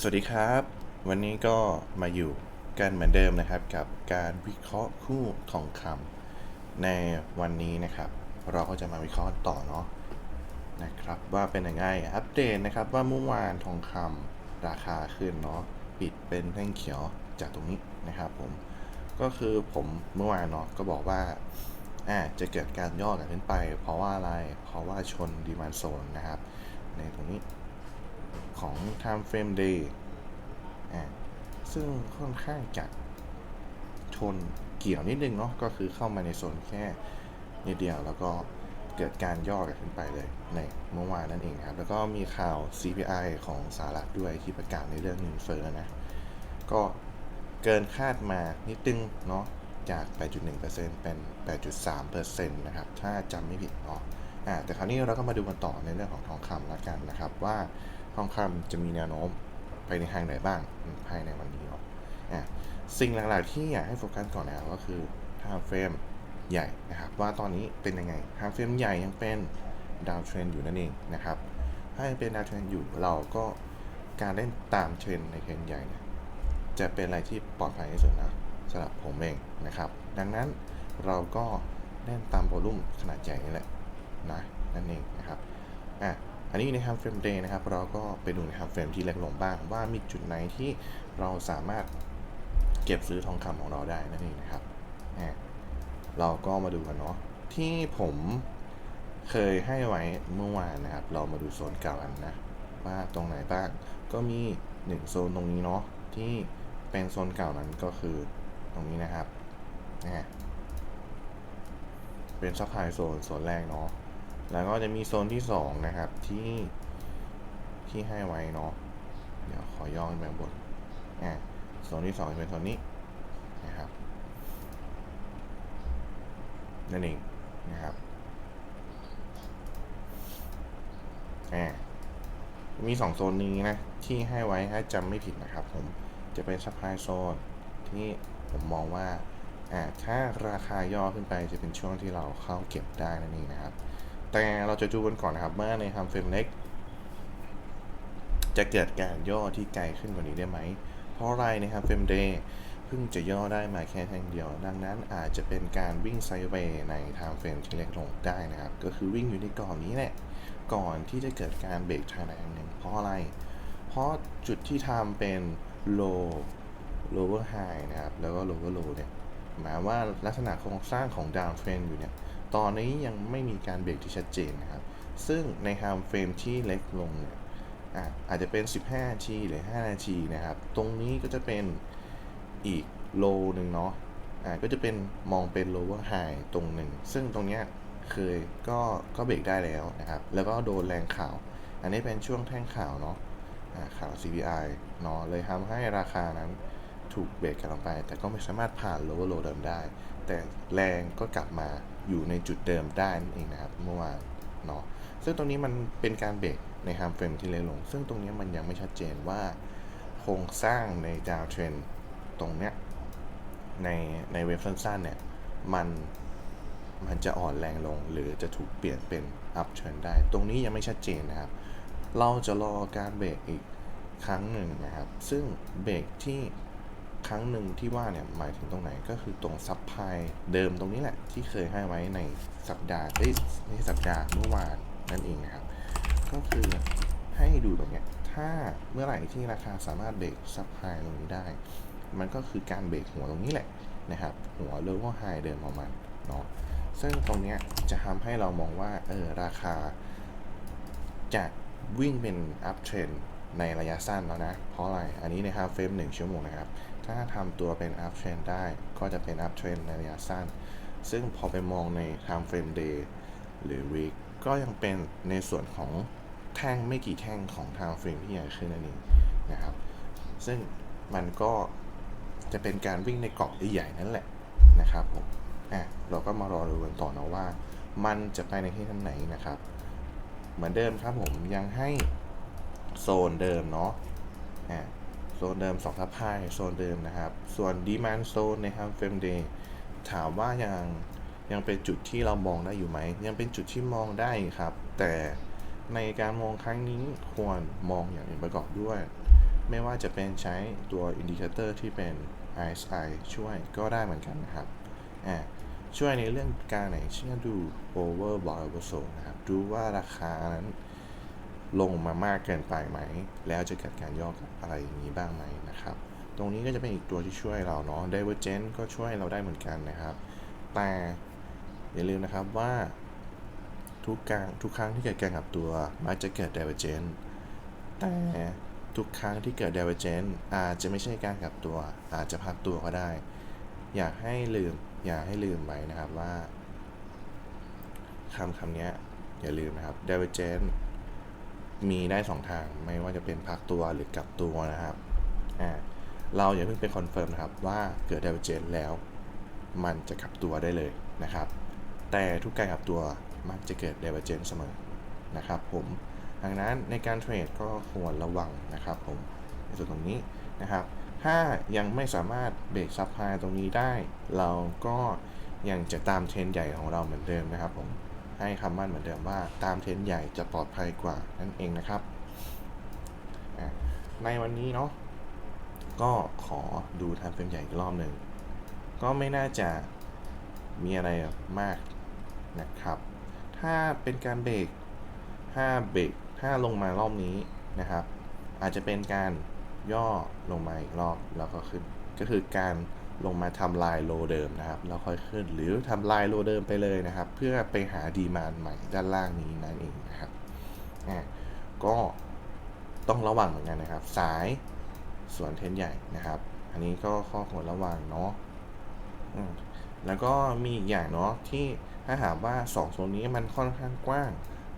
สวัสดีครับ วันนี้ก็มาอยู่กันเหมือนเดิมนะครับ กับการวิเคราะห์คู่ทองคำในวันนี้นะครับ เราก็จะมาวิเคราะห์ต่อเนาะนะครับ ว่าเป็นยังไงอัปเดตนะครับว่าเมื่อวานทองคำราคาขึ้นเนาะปิดเป็นแท่งเขียวจากตรงนี้นะครับผมก็คือผมเมื่อวานเนาะก็บอกว่าอ่าจะเกิดการย่อกันขึ้นไป เพราะว่าอะไรเพราะว่าชนดีมานโซนนะครับ ในตรงนี้ ของ time frame day ซึ่งค่อนข้างจะชนเกี่ยวนิดนึงเนาะก็คือเข้ามาในโซนแค่นิดเดียวแล้วก็เกิดการย่อกันขึ้นไปเลยในเมื่อวานนั่นเองครับ แล้วก็มีข่าว CPI ของสหรัฐด้วยที่ประกาศในเรื่องเงินเฟ้อนะ ก็เกินคาดมานิดนึงเนาะจาก 8.1%เป็น 8.3%นะครับ ถ้าจำไม่ผิดเนาะอ่าแต่คราวนี้เราก็มาดูกันต่อในเรื่องของทองคำละกันนะครับว่า ทองคำจะมีแนวโน้มไปในทางไหนบ้างภายในวันนี้เนาะอะสิ่งหลักๆที่อยากให้โฟกัสก่อนนะก็คือ time frame ใหญ่นะครับ ว่าตอนนี้เป็นยังไง time frame ใหญ่ยังเป็นดาวเทรนอยู่นั่นเองนะครับ ถ้ายังเป็นดาวเทรนอยู่เราก็การเล่นตามเทรนในเทรนใหญ่เนี่ยจะเป็นอะไรที่ปลอดภัยที่สุดนะสำหรับผมเองนะครับ ดังนั้นเราก็เล่นตามโวลุ่มขนาดใหญ่นี่แหละนะนั่นเองนะครับอะ อันนี้ใน time frame day นะครับเราก็ไปดูใน time frame ที่เล็กลงบ้างว่ามีจุดไหนที่เราสามารถเก็บซื้อทองคำของเราได้นั่นเองนะครับอะเราก็มาดูกันเนาะที่ผมเคยให้ไว้เมื่อวานนะครับ เรามาดูโซนเก่ากันนะว่าตรงไหนบ้างก็มีหนึ่งโซนตรงนี้เนาะที่เป็นโซนเก่านั้นก็คือตรงนี้นะครับนะเป็นซัพพลายโซนโซนแรกเนาะ แล้วก็จะมีโซนที่ 2 นะครับที่ที่ให้ไว้เนาะเดี๋ยวขอย่อขึ้นไปบนอะโซนที่ 2 จะเป็นโซนนี้นะครับนั่นเองนะครับอะมี 2 โซนนี้นะ ที่ให้ไว้ถ้าจำไม่ผิดนะครับผมจะเป็นซัพพลายโซนที่ผมมองว่าอ่าถ้าราคาย่อขึ้นไปจะเป็นช่วงที่เราเข้าเก็บได้นั่นเองนะครับ แต่เราจะดูกันก่อนนะครับว่าในทำเฟรมเล็กจะเกิดการย่อที่ไกลขึ้นกว่านี้ได้ไหม เพราะอะไรนะครับเฟรมเดย์เพิ่งจะย่อได้มาแค่แท่งเดียว ดังนั้นอาจจะเป็นการวิ่งไซด์เวย์ในไทม์เฟรมที่เล็กลงได้นะครับ ก็คือวิ่งอยู่ในกรอบนี้แหละ ก่อนที่จะเกิดการเบรกทางใดทางหนึ่ง เพราะอะไร เพราะจุดที่ทำเป็น low lower high นะครับ แล้วก็ lower low เนี่ย หมายว่าลักษณะโครงสร้างของ down trend อยู่เนี่ย ตอนนี้ยังไม่มีการเบรกที่ชัดเจนนะครับ ซึ่งใน time frame ที่เล็กลงเนี่ยอะอาจจะเป็น 15นาทีหรือ 5 นาทีนะครับ ตรงนี้ก็จะเป็นอีกโลหนึ่งเนาะอ่าก็จะเป็นมองเป็น lower high ตรงหนึ่ง ซึ่งตรงเนี้ยเคยก็ก็เบรกได้แล้วนะครับ แล้วก็โดนแรงข่าว อันนี้เป็นช่วงแท่งข่าวเนาะข่าว CPI เนาะเลยทำให้ราคานั้น ถูกเบรกกันลงไป แต่ก็ไม่สามารถผ่าน lower low เดิมได้ แต่แรงก็กลับมาอยู่ในจุดเดิมได้นั่นเองนะครับเมื่อวานเนาะซึ่งตรงนี้มันเป็นการเบรกใน time frame ที่เล็กลง ซึ่งตรงนี้มันยังไม่ชัดเจนว่า โครงสร้างใน down trend ตรงเนี้ยในในเว็บสั้นๆเนี่ยมันมันจะอ่อนแรงลงหรือจะถูกเปลี่ยนเป็น up trend ได้ ตรงนี้ยังไม่ชัดเจนนะครับ เราจะรอการเบรกอีกครั้งหนึ่งนะครับ ซึ่งเบรกที่ ครั้งหนึ่งที่ว่าเนี่ยหมายถึงตรงไหนก็คือตรงซับไพลายเดิมตรงนี้แหละ ที่เคยให้ไว้ในสัปดาห์ในสัปดาห์เมื่อวานนั่นเองนะครับ ก็คือให้ดูตรงเนี้ยถ้าเมื่อไหร่ที่ราคาสามารถเบรกซับไพลายตรงนี้ได้ มันก็คือการเบรกหัวตรงนี้แหละนะครับ หัวเลเวลไฮเดิมของมันเนาะซึ่งตรงเนี้ยจะทำให้เรามองว่าเออราคา จะวิ่งเป็นอัพเทรนในระยะสั้นแล้วนะ เพราะอะไร อันนี้นะครับเฟรมหนึ่งชั่วโมงนะครับ ถ้าทำตัวเป็น up trend ได้ก็จะเป็น up trend ในระยะสั้น ซึ่งพอไปมองใน time frame day หรือ week ก็ยังเป็นในส่วนของแท่งไม่กี่แท่งของ time frame ที่ใหญ่ขึ้นนั่นเองนะครับ ซึ่งมันก็จะเป็นการวิ่งในกรอบใหญ่ๆนั่นแหละนะครับผมอะเราก็มารอดูกันต่อนะว่า มันจะไปในที่ทางไหนนะครับ เหมือนเดิมครับผมยังให้โซนเดิมเนาะอะ โซนเดิม2ทับ5โซนเดิมนะครับ ส่วนดีมานโซนใน time frame day ถามว่ายังยังเป็นจุดที่เรามองได้อยู่ไหม ยังเป็นจุดที่มองได้ครับ แต่ในการมองครั้งนี้ควรมองอย่างอื่นประกอบด้วย ไม่ว่าจะเป็นใช้ตัวอินดิเคเตอร์ที่เป็น RSI ช่วยก็ได้เหมือนกันนะครับอ่าช่วยในเรื่องการไหนเช่นดู over b o y over sold นะครับ ดูว่าราคานั้น ลงมามากเกินไปไหม แล้วจะเกิดการย่อกับอะไรอย่างนี้บ้างไหมนะครับ ตรงนี้ก็จะเป็นอีกตัวที่ช่วยเราเนาะ divergent ก็ช่วยเราได้เหมือนกันนะครับ แต่อย่าลืมนะครับว่าทุกการทุกครั้งที่เกิดการกลับตัวมักจะเกิด divergent แต่ทุกครั้งที่เกิด divergent อาจจะไม่ใช่การกลับตัว อาจจะพักตัวก็ได้ อยากให้ลืมอย่าให้ลืมไว้นะครับว่าคำคำนี้อย่าลืมนะครับ divergent มีได้สองทางไม่ว่าจะเป็นพักตัวหรือกลับตัวนะครับอ่าเราอย่าเพิ่งไปคอนเฟิร์มนะครับว่าเกิด divergent แล้ว มันจะกลับตัวได้เลยนะครับ แต่ทุกการกลับตัวมักจะเกิด divergent เสมอนะครับ ผมดังนั้นในการเทรดก็ควรระวังนะครับ ผมในส่วนตรงนี้นะครับ ถ้ายังไม่สามารถเบรกซับไพตรงนี้ได้ เราก็ยังจะตามเทรนด์ใหญ่ของเราเหมือนเดิมนะครับผม ให้คำมั่นเหมือนเดิมว่า ตามเทรนใหญ่จะปลอดภัยกว่านั่นเองนะครับ ในวันนี้เนาะก็ขอดูทางเฟรมใหญ่อีกรอบหนึ่ง ก็ไม่น่าจะมีอะไรมากนะครับ ถ้าเป็นการเบรกถ้าเบรกถ้าลงมารอบนี้นะครับ อาจจะเป็นการย่อลงมาอีกรอบแล้วก็ขึ้นก็คือการ ลงมาทำลายโลเดิมนะครับแล้วค่อยขึ้นหรือทำลายโลเดิมไปเลยนะครับ เพื่อไปหาดีมานใหม่ด้านล่างนี้นั่นเองนะครับอะก็ต้องระวังเหมือนกันนะครับ สายส่วนเทนใหญ่นะครับ อันนี้ก็ข้อควรระวังเนาะแล้วก็มีอีกอย่างเนาะที่ถ้าหากว่า2โซนนี้มันค่อนข้างกว้าง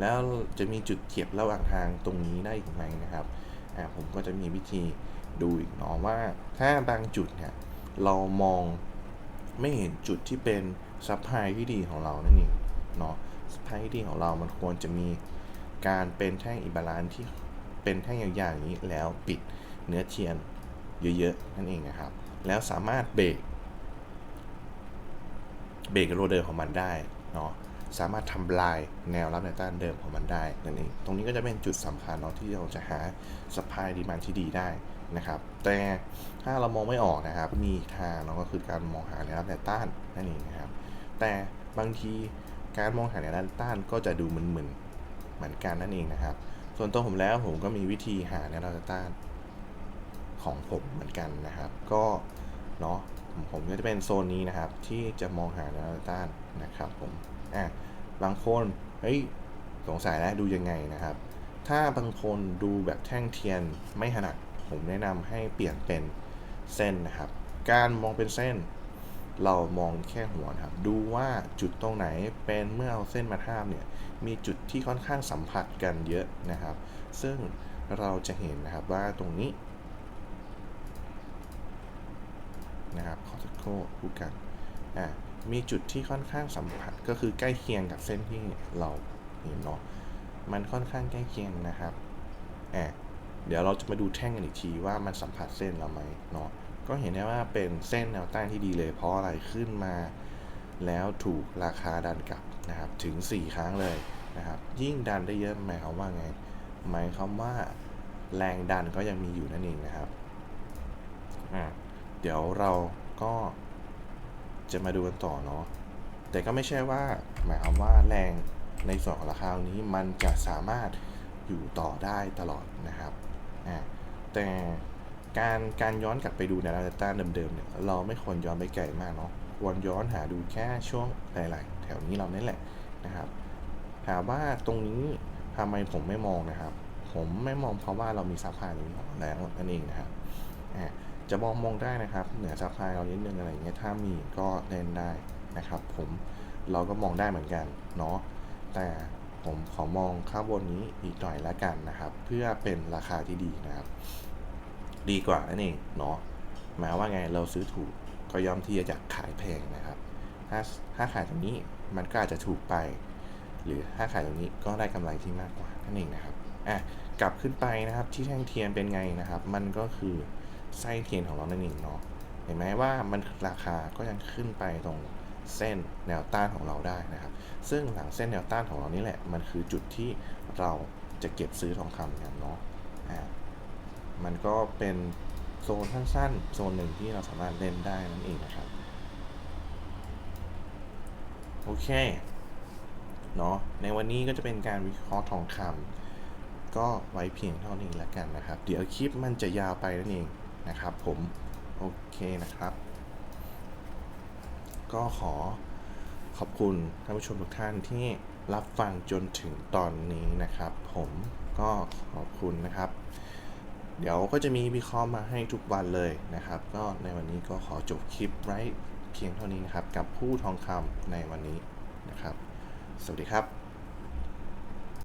แล้วจะมีจุดเทียบระหว่างทางตรงนี้ได้อีกไหมนะครับอ่ผมก็จะมีวิธีดูอีกเนาะว่าถ้าบางจุดเนี่ย เรามองไม่เห็นจุดที่เป็นซัพพลายที่ดีของเรานั่นเองเนาะซัพพลายที่ดีของเรามันควรจะมีการเป็นแท่งอิบาลานที่เป็นแท่งยาวๆอย่างนี้แล้วปิดเนื้อเทียนเยอะๆนั่นเองนะครับ แล้วสามารถเบรกเบรกโรเดอร์ของมันได้เนาะสามารถทำลายแนวรับแนวต้านเดิมของมันได้นั่นเอง ตรงนี้ก็จะเป็นจุดสำคัญเนาะที่เราจะหาสปายดีมันที่ดีได้ นะครับ แต่ถ้าเรามองไม่ออกนะครับ มีทางเนาก็คือการมองหาแนวรับแนวต้านนั่นเองนะครับ แต่บางทีการมองหาแนวรับต้านก็จะดูมึนๆเหมือนกันนั่นเองนะครับ ส่วนตัวผมแล้วผมก็มีวิธีหาแนวรับต้านของผมเหมือนกันนะครับ ก็เนาะผมผมก็จะเป็นโซนนี้นะครับ ที่จะมองหาแนวรับแนวต้านนะครับผมอะบางคนเฮ้ยสงสัยแล้วดูยังไงนะครับ ถ้าบางคนดูแบบแท่งเทียนไม่ถนัด ผมแนะนำให้เปลี่ยนเป็นเส้นนะครับ การมองเป็นเส้น เรามองแค่หัวนะครับ ดูว่าจุดตรงไหนเป็นเมื่อเอาเส้นมาทาบเนี่ยมีจุดที่ค่อนข้างสัมผัสกันเยอะนะครับ ซึ่งเราจะเห็นนะครับว่าตรงนี้นะครับขอสักครู่พูดกันอ่ามีจุดที่ค่อนข้างสัมผัสก็คือใกล้เคียงกับเส้นที่เราเห็นเนาะมันค่อนข้างใกล้เคียงนะครับแอบ เดี๋ยวเราจะมาดูแท่งกันอีกทีว่ามันสัมผัสเส้นเราไหมเนาะก็เห็นได้ว่าเป็นเส้นแนวต้านที่ดีเลย เพราะอะไรขึ้นมา แล้วถูกราคาดันกลับนะครับถึง 4 ครั้งเลยนะครับยิ่งดันได้เยอะหมายความว่าไง หมายความว่าแรงดันก็ยังมีอยู่นั่นเองนะครับอ่าเดี๋ยวเราก็จะมาดูกันต่อเนาะแต่ก็ไม่ใช่ว่าหมายความว่าแรงในส่วนของราคานี้มันจะสามารถอยู่ต่อได้ตลอดนะครับ อ่าแต่การการย้อนกลับไปดูในราต้านเดิมๆเนี่ยเราไม่ควรย้อนไปไกลมากเนาะควรย้อนหาดูแค่ช่วงหลายๆแถวนี้เรานี่แหละนะครับถามว่าตรงนี้ทำไมผมไม่มองนะครับ ผมไม่มองเพราะว่าเรามีซัพพลายนี้ของแล้วนั่นเองนะครับจะมองมองได้นะครับ เหนือซัพพลายเรานิดนึงอะไรเงี้ยถ้ามีก็เล่นได้นะครับ ผมเราก็มองได้เหมือนกันเนาะแต่ ผมขอมองข้างบนนี้อีกหน่อยละกันนะครับ เพื่อเป็นราคาที่ดีนะครับ ดีกว่านั่นเองเนาะหมายว่าไงเราซื้อถูกก็ย่อมที่จะขายแพงนะครับ ถ้าถ้าขายตรงนี้มันก็อาจจะถูกไป หรือถ้าขายตรงนี้ก็ได้กำไรที่มากกว่านั่นเองนะครับอะกลับขึ้นไปนะครับที่แท่งเทียนเป็นไงนะครับ มันก็คือไส้เทียนของเรานั่นเองเนาะเห็นไหมว่ามันราคาก็ยังขึ้นไปตรง เส้นแนวต้านของเราได้นะครับ ซึ่งหลังเส้นแนวต้านของเรานี่แหละ มันคือจุดที่เราจะเก็บซื้อทองคำกันเนาะอ่ามันก็เป็นโซนสั้นๆ โซนหนึ่งที่เราสามารถเล่นได้นั่นเองนะครับ โอเค เนาะในวันนี้ก็จะเป็นการวิเคราะห์ทองคำก็ไว้เพียงเท่านี้แล้วกันนะครับ เดี๋ยวคลิปมันจะยาวไปนั่นเองนะครับผม โอเคนะครับ ก็ขอขอบคุณท่านผู้ชมทุกท่านที่รับฟังจนถึงตอนนี้นะครับ ผมก็ขอบคุณนะครับ เดี๋ยวก็จะมีวิเคราะห์มาให้ทุกวันเลยนะครับ ก็ในวันนี้ก็ขอจบคลิปไว้เพียงเท่านี้นะครับ กับผู้ทองคำในวันนี้นะครับ สวัสดีครับ